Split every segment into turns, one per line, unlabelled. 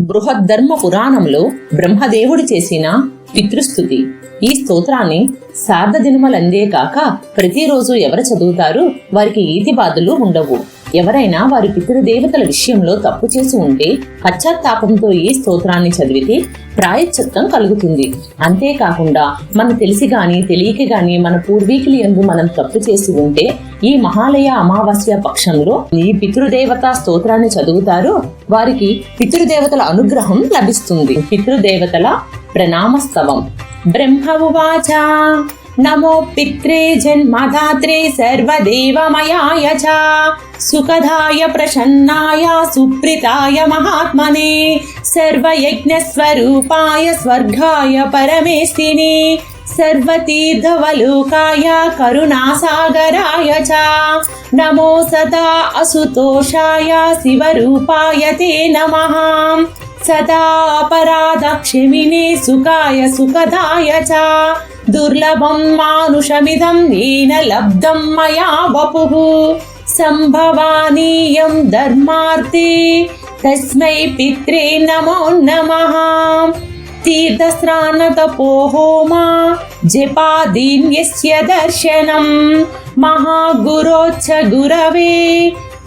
బృహద్ధర్మ పురాణంలో బ్రహ్మదేవుడు చేసిన పితృస్థుతి ఈ స్తోత్రాన్ని శారద దినమలందే కాక ప్రతిరోజు ఎవరు చదువుతారు? వారికి ఈతి బాధలు ఉండవు. ఎవరైనా వారి పితృదేవతల విషయంలో తప్పు చేసి ఉంటే పశ్చాత్తాపంతో ఈ స్తోత్రాన్ని చదివితే ప్రాయశ్చిత్తం కలుగుతుంది. అంతేకాకుండా మన తెలిసి గాని తెలియక గాని మన పూర్వీకులు ఎందు మనం తప్పు చేసి ఉంటే ఈ మహాలయ అమావాస్య పక్షంలో ఈ పితృదేవత స్తోత్రాన్ని చదువుతారు. వారికి పితృదేవతల అనుగ్రహం లభిస్తుంది. పితృదేవతల ప్రణామస్తవం. బ్రహ్మ ఉవాచ. నమో పిత్రే జన్మదాత్రే సర్వదేవమయాయ చ. సుఖదాయ ప్రసన్నాయ సుప్రీతాయ మహాత్మనే. సర్వయజ్ఞస్వరూపాయ స్వర్గాయ పరమేష్టినే సర్వతీర్థవలోకాయ కరుణాసాగరాయ చ. నమో సదా అసుతోషాయ శివరూపాయ తే నమః సదా అపరాధక్షమినే సుఖాయ సుఖదాయ చ. దుర్లభం మానుషమిదం నేన లబ్ధం మయా వపుః. సంభవానీయం ధర్మార్థే తస్మై పిత్రే నమో నమః. తీర్థస్నానతపోహోమా. జపాదీన్యస్య దర్శనం. మహాగురోచ్చ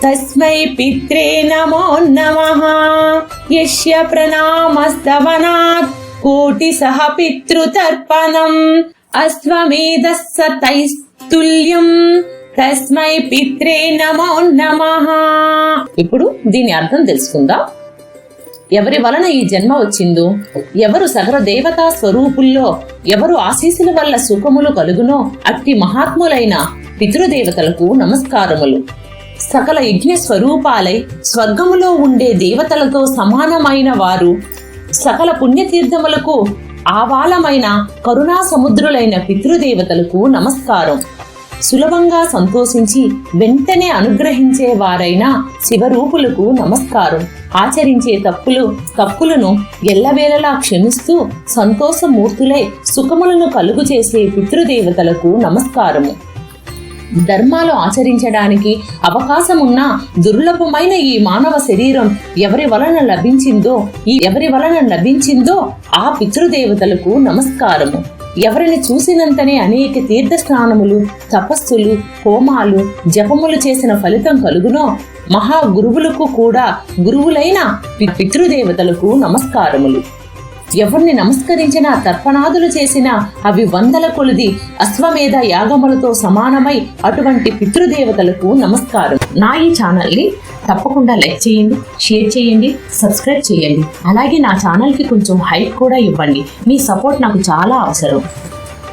తస్మై పిత్రే నమో నమః. యస్య ప్రణామస్తవనాత్. కోటి సహ పితృతర్పణం. అశ్వమేధస్సతైస్తుల్యం. తస్మై పిత్రే నమో నమః. ఇప్పుడు దీని అర్థం తెలుసుకుందాం. ఎవరి వలన ఈ జన్మ వచ్చిందో ఎవరు సగర దేవతా స్వరూపుల్లో ఎవరు ఆశీసుల వల్ల సుఖములు కలుగునో అట్టి మహాత్ములైన పితృదేవతలకు నమస్కారములు. సకల యజ్ఞ స్వరూపాలై స్వర్గములో ఉండే దేవతలతో సమానమైన వారు సకల పుణ్యతీర్థములకు ఆవాలమైన కరుణా సముద్రులైన పితృదేవతలకు నమస్కారం. సులభంగా సంతోషించి వెంటనే అనుగ్రహించే వారైన శివరూపులకు నమస్కారం. ఆచరించే తప్పులు తప్పులను ఎల్లవేళలా క్షమిస్తూ సంతోషమూర్తులై సుఖములను కలుగు చేసే పితృదేవతలకు నమస్కారము. ధర్మాలు ఆచరించడానికి అవకాశమున్న దుర్లభమైన ఈ మానవ శరీరం ఎవరి వలన లభించిందో ఈ ఎవరి వలన లభించిందో ఆ పితృదేవతలకు నమస్కారము. ఎవరిని చూసినంతనే అనేక తీర్థ స్నానములు తపస్సులు హోమాలు జపములు చేసిన ఫలితం కలుగునో మహా గురువులకు కూడా గురువులైన పితృదేవతలకు నమస్కారములు. ఎవరిని నమస్కరించినా తర్పణాదులు చేసినా అవి వందల కొలిది అశ్వమేధ యాగములతో సమానమై అటువంటి పితృదేవతలకు నమస్కారం. నా ఈ ఛానల్ని తప్పకుండా లైక్ చేయండి షేర్ చేయండి సబ్స్క్రైబ్ చేయండి. అలాగే నా ఛానల్కి కొంచెం హైప్ కూడా ఇవ్వండి. మీ సపోర్ట్ నాకు చాలా అవసరం.